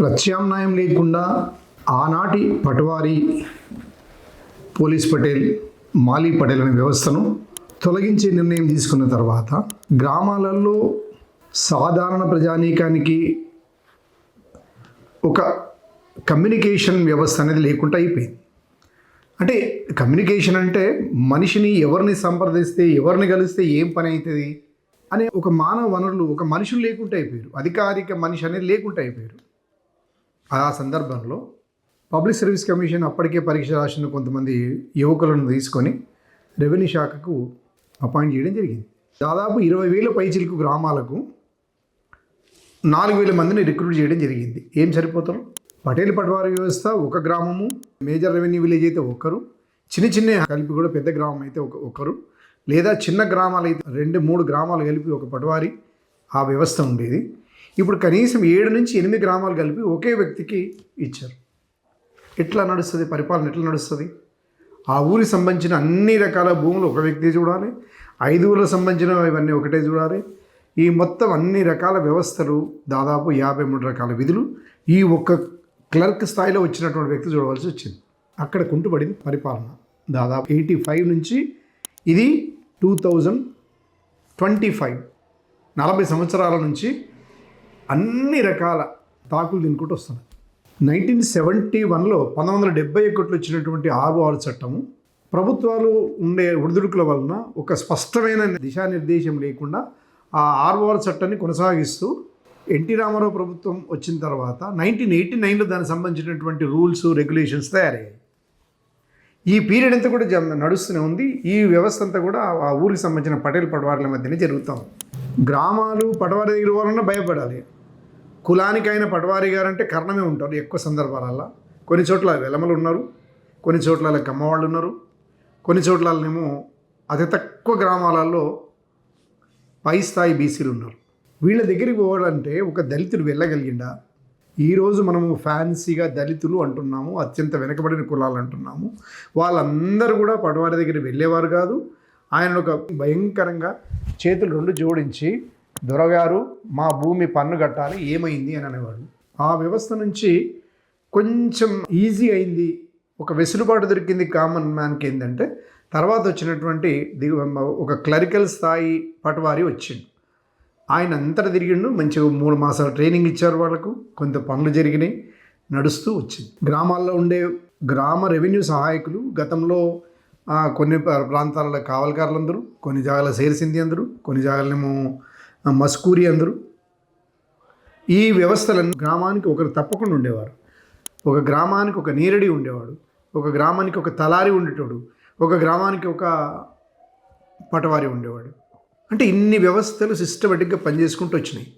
ప్రత్యామ్నాయం లేకుండా ఆనాటి పటవారి పోలీస్ పటేల్ మాలీ పటేల్ అనే వ్యవస్థను తొలగించే నిర్ణయం తీసుకున్న తర్వాత గ్రామాలలో సాధారణ ప్రజానీకానికి ఒక కమ్యూనికేషన్ వ్యవస్థ అనేది లేకుండా అయిపోయింది. అంటే కమ్యూనికేషన్ అంటే మనిషిని ఎవరిని సంప్రదిస్తే ఎవరిని కలిస్తే ఏం పని అవుతుంది అనే ఒక మానవ వనరులు ఒక మనుషులు లేకుండా అయిపోయారు. అధికారిక మనిషి అనేది లేకుండా అయిపోయారు. ఆ సందర్భంలో పబ్లిక్ సర్వీస్ కమిషన్ అప్పటికే పరీక్ష రాసిన కొంతమంది యువకులను తీసుకొని రెవెన్యూ శాఖకు అపాయింట్ చేయడం జరిగింది. దాదాపు ఇరవై వేల పైచిలకు గ్రామాలకు నాలుగు వేల మందిని రిక్రూట్ చేయడం జరిగింది. ఏం సరిపోతారు? పటేల్ పటవారి వ్యవస్థ ఒక గ్రామము మేజర్ రెవెన్యూ విలేజ్ అయితే ఒకరు చిన్న చిన్న కలిపి కూడా పెద్ద గ్రామం అయితే ఒక ఒకరు లేదా చిన్న గ్రామాలు అయితే రెండు మూడు గ్రామాలు కలిపి ఒక పటవారి ఆ వ్యవస్థ ఉండేది. ఇప్పుడు కనీసం ఏడు నుంచి ఎనిమిది గ్రామాలు కలిపి ఒకే వ్యక్తికి ఇచ్చారు. ఎట్లా నడుస్తుంది? పరిపాలన ఎట్లా నడుస్తుంది? ఆ ఊరికి సంబంధించిన అన్ని రకాల భూములు ఒక వ్యక్తి చూడాలి. ఐదు ఊళ్ళకు సంబంధించిన ఇవన్నీ ఒకటే చూడాలి. ఈ మొత్తం అన్ని రకాల వ్యవస్థలు దాదాపు యాభై మూడు రకాల విధులు ఈ ఒక్క క్లర్క్ స్థాయిలో వచ్చినటువంటి వ్యక్తి చూడవలసి వచ్చింది. అక్కడ కుంటుపడింది పరిపాలన. దాదాపు ఎయిటీ ఫైవ్ నుంచి ఇది టూ థౌజండ్ ట్వంటీ ఫైవ్. నలభై సంవత్సరాల నుంచి అన్ని రకాల తాకులు తినుకుంటూ వస్తున్నాయి నైన్టీన్ సెవెంటీ వన్లో పంతొమ్మిది వందల డెబ్బై ఒకటిలో వచ్చినటువంటి ఆర్ఓఆర్ చట్టము ప్రభుత్వాలు ఉండే ఒడిదుడుకుల వలన ఒక స్పష్టమైన దిశానిర్దేశం లేకుండా ఆ ఆర్ఓఆర్ చట్టాన్ని కొనసాగిస్తూ ఎన్టీ రామారావు ప్రభుత్వం వచ్చిన తర్వాత నైన్టీన్ ఎయిటీ నైన్లో దానికి సంబంధించినటువంటి రూల్స్ రెగ్యులేషన్స్ తయారయ్యాయి. ఈ పీరియడ్ అంతా కూడా నడుస్తూనే ఉంది. ఈ వ్యవస్థ అంతా కూడా ఆ ఊరికి సంబంధించిన పటేల్ పడవార్ల మధ్యనే జరుగుతాం గ్రామాలు పటవారి దగ్గర వాళ్ళన్నా భయపడాలి. కులానికైన పటవారి గారు అంటే కర్ణమే ఉంటారు ఎక్కువ సందర్భాలలో కొన్ని చోట్ల వెలమలు ఉన్నారు కొన్ని చోట్ల కమ్మవాళ్ళు ఉన్నారు కొన్ని చోట్లనేమో అతి తక్కువ గ్రామాలలో పై స్థాయి బీసీలు ఉన్నారు. వీళ్ళ దగ్గరికి పోవాలంటే ఒక దళితుడు వెళ్ళగలిగిండా? ఈరోజు మనము ఫ్యాన్సీగా దళితులు అంటున్నాము అత్యంత వెనకబడిన కులాలు అంటున్నాము. వాళ్ళందరూ కూడా పటవారి దగ్గర వెళ్ళేవారు కాదు. ఆయన ఒక భయంకరంగా చేతులు రెండు జోడించి దొరగారు మా భూమి పన్ను కట్టాలి ఏమైంది? అని అనేవాడు ఆ వ్యవస్థ నుంచి కొంచెం ఈజీ అయింది. ఒక వెసులుబాటు దొరికింది కామన్ మ్యాన్కి ఏంటంటే తర్వాత వచ్చినటువంటి దిగు ఒక క్లరికల్ స్థాయి పటవారి వచ్చిండు. ఆయన అంతటా తిరిగిండు మంచిగా మూడు మాసాలు ట్రైనింగ్ ఇచ్చారు వాళ్ళకు కొంత పనులు జరిగినాయి నడుస్తూ వచ్చింది. గ్రామాల్లో ఉండే గ్రామ రెవెన్యూ సహాయకులు గతంలో కొన్ని ప్రాంతాలలో కావలకారులు అందరూ కొన్ని జాగాల సేరిసింది అందరూ కొన్ని జాగాలనేమో మస్కూరి అందరూ. ఈ వ్యవస్థలను గ్రామానికి ఒకరు తప్పకుండా ఉండేవారు. ఒక గ్రామానికి ఒక నీరడి ఉండేవాడు. ఒక గ్రామానికి ఒక తలారి ఉండేటోడు. ఒక గ్రామానికి ఒక పటవారి ఉండేవాడు. అంటే ఇన్ని వ్యవస్థలు సిస్టమేటిక్గా పనిచేసుకుంటూ వచ్చినాయి.